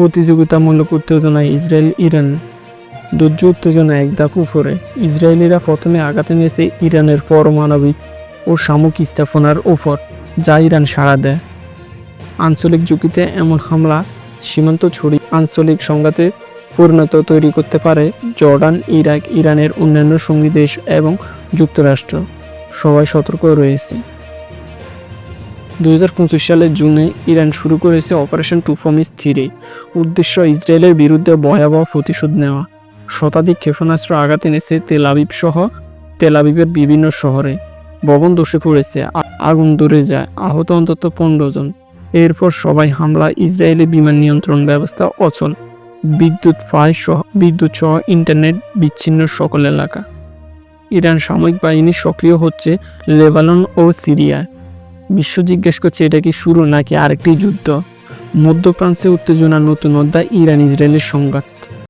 প্রতিযোগিতামূলক উত্তেজনায় Israel, Iran দুর্য উত্তেজনা এক ধাপ উপরে। ইসরায়েলিরা প্রথমে আঘাত এনেছে ইরানের পরমাণবিক ও সামরিক স্থাপনার ওপর যা ইরান সাড়া দেয়। আঞ্চলিক ঝুঁকিতে এমন হামলা সীমান্ত ছড়ি আঞ্চলিক সংঘাতে পরিণত তৈরি করতে পারে জর্ডান, ইরাক, ইরানের অন্যান্য সঙ্গী দেশ এবং যুক্তরাষ্ট্র। সবাই সতর্ক রয়েছে। দুই হাজার পঁচিশ সালের জুনে ইরান শুরু করেছে অপারেশন টু ফমিস থ্রি উদ্দেশ্য ইসরায়েলের বিরুদ্ধে ভয়াবহ প্রতিশোধ নেওয়া। শতাধিক ক্ষেপণাস্ত্র আঘাত এনেছে তেল আবিব সহ তেল আবিবের বিভিন্ন শহরে। ভবন ধসে পড়েছে আগুন ধরে যায়, আহত অন্তত পনেরো জন। এরপর সবাই হামলা ইসরায়েলি বিমান নিয়ন্ত্রণ ব্যবস্থা অচল। বিদ্যুৎ ফাই সহ, বিদ্যুৎ সহ ইন্টারনেট বিচ্ছিন্ন সকল এলাকা। ইরান সামরিক বাহিনী সক্রিয় হচ্ছে লেবানন ও সিরিয়ায়। বিশ্ব জিজ্ঞেস করছে, এটা কি শুরু নাকি আরেকটি যুদ্ধ? মধ্যপ্রাচ্যে উত্তেজনা নতুন অধ্যায় ইরান ইসরায়েলের সংঘাত।